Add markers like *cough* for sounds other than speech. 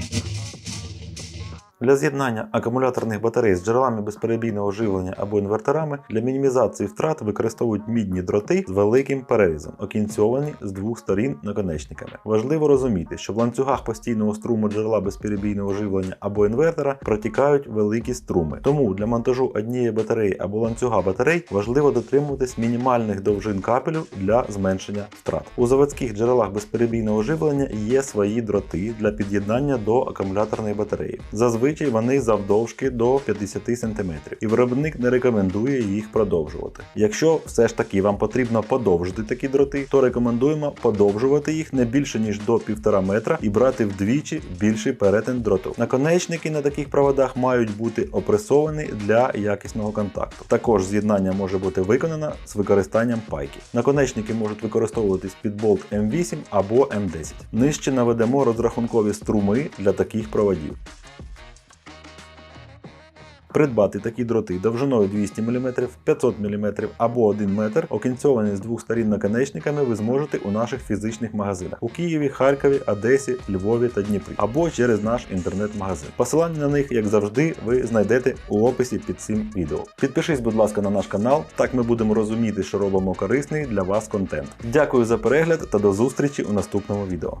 Thank *laughs* you. Для з'єднання акумуляторних батарей з джерелами безперебійного живлення або інверторами для мінімізації втрат використовують мідні дроти з великим перерізом, окінцьовані з двох сторін наконечниками. Важливо розуміти, що в ланцюгах постійного струму джерела безперебійного живлення або інвертора протікають великі струми. Тому для монтажу однієї батареї або ланцюга батарей важливо дотримуватись мінімальних довжин капелю для зменшення втрат. У заводських джерелах безперебійного живлення є свої дроти для під'єднання до акумуляторної батареї. Зазвичай вони завдовжки до 50 см, і виробник не рекомендує їх продовжувати. Якщо все ж таки вам потрібно подовжити такі дроти, то рекомендуємо подовжувати їх не більше ніж до 1,5 метра і брати вдвічі більший перетин дроту. Наконечники на таких проводах мають бути опресовані для якісного контакту. Також з'єднання може бути виконано з використанням пайки. Наконечники можуть використовуватись під болт М8 або М10. Нижче наведемо розрахункові струми для таких проводів. Придбати такі дроти довжиною 200 мм, 500 мм або 1 метр, окінцьовані з двох сторін наконечниками, ви зможете у наших фізичних магазинах у Києві, Харкові, Одесі, Львові та Дніпрі або через наш інтернет-магазин. Посилання на них, як завжди, ви знайдете у описі під цим відео. Підпишись, будь ласка, на наш канал, так ми будемо розуміти, що робимо корисний для вас контент. Дякую за перегляд та до зустрічі у наступному відео.